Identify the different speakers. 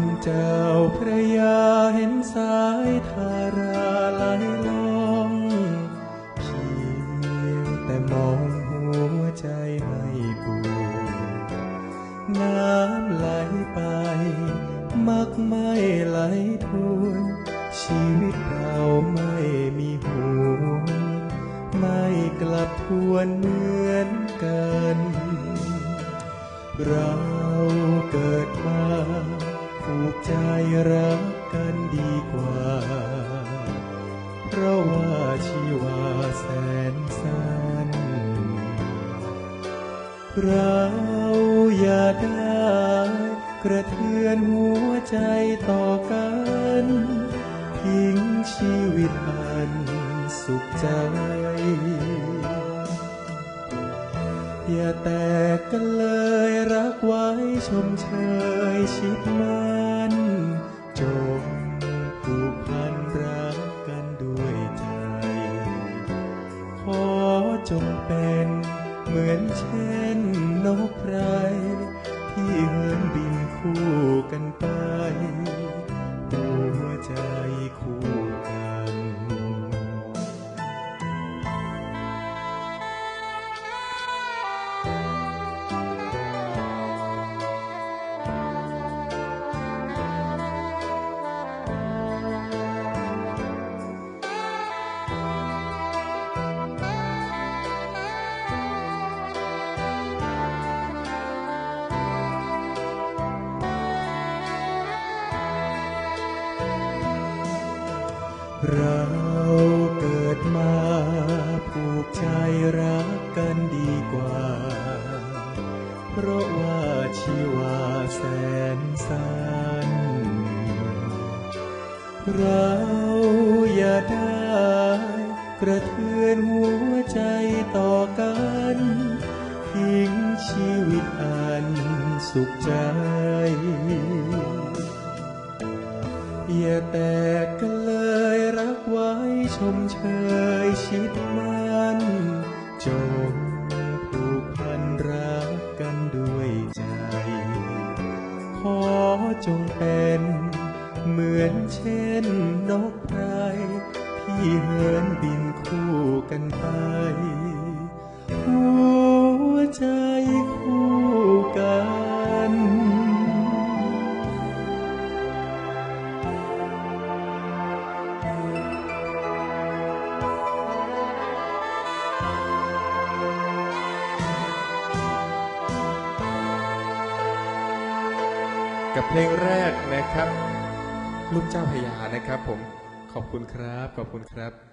Speaker 1: มเจ้าพระยาเห็นสายทาราไหลลงเพียงแต่มองหัวใจให้ปวดน้ำไหลไป มักไม่ไหลทวนชีวิตเราไม่มีหัวไม่กลับทวนเหมือนกัน เราเกิดมา ใจรักกันดีกว่า เพราะว่าชีวาแสนสั้น เราอย่าได้กระเทือนหัวใจต่อกัน ทิ้งชีวิตอันสุขใจ อย่าแตกกันเลยรักไว้ชมเชยชิดมัน จงเป็นเหมือนเช่นนกไพรที่เหินบินคู่กันไป เราเกิดมาผูกใจรักกันดีกว่า เพราะว่าชีวาแสนสั้นเราอย่าได้กระเทือนหัวใจต่อกันทิ้งชีวิตอันสุขใจ อย่าแตกกันเลยรักไว้ชมเชยชิดมันจงผูกพันรักกันด้วยใจ ขอจงเป็นเหมือนเช่นนกไพรที่เหินบินคู่กันไปหัวใจ กั
Speaker 2: บเพลงแรกนะครับ ลูกเจ้าพยานะครับผมขอบคุณครับ ขอบคุณครับ